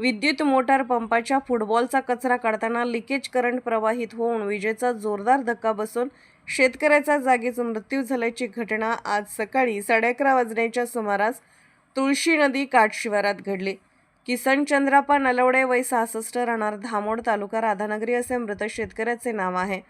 विद्युत मोटार पंपाच्या फुटबॉलचा कचरा काढताना लिकेज करंट प्रवाहित होऊन विजेचा जोरदार धक्का बसून शेतकऱ्याचा जागीच मृत्यू झाल्याची घटना आज सकाळी साडे अकरा वाजण्याच्या सुमारास तुळशी नदी काठशिवारात घडली. किसन चंद्रापा नलवडे वय सहासष्ट राहणार धामोड तालुका राधानगरी असे मृत शेतकऱ्याचे नाव आहे.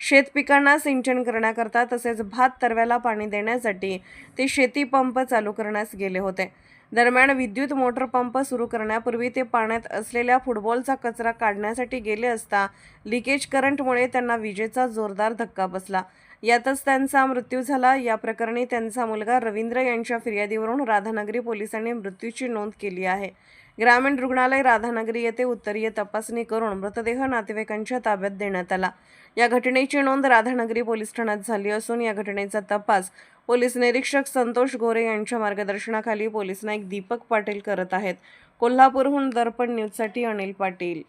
शेत पिकांना सिंचन करण्याकरता तसेच भात तरव्याला पाणी देण्यासाठी ते शेती पंप चालू करण्यास गेले होते. दरम्यान विद्युत मोटर पंप सुरू करण्यापूर्वी ते पाण्यात असलेल्या फुटबॉलचा कचरा काढण्यासाठी गेले असता लिकेज करंटमुळे त्यांना विजेचा जोरदार धक्का बसला. यातच त्यांचा मृत्यू झाला. या प्रकरणी त्यांचा मुलगा रवींद्र यांच्या फिर्यादीवरून राधानगरी पोलिसांनी मृत्यूची नोंद केली आहे. ग्रामीण रुग्णालय राधानगरी येथे उत्तरीय तपासणी करून मृतदेह नातेवाईकांच्या ताब्यात देण्यात आला. या घटनेची नोंद राधानगरी पोलीस ठाण्यात झाली असून या घटनेचा तपास पोलीस निरीक्षक संतोष गोरे यांच्या मार्गदर्शनाखाली पोलीस नाईक दीपक पाटील करत आहेत. कोल्हापूरहून दर्पण न्यूजसाठी अनिल पाटील.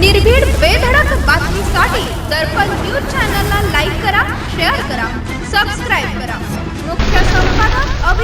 निर्भीड बेधडक बातमीसाठी दर्पण न्यूज चॅनलला लाईक करा.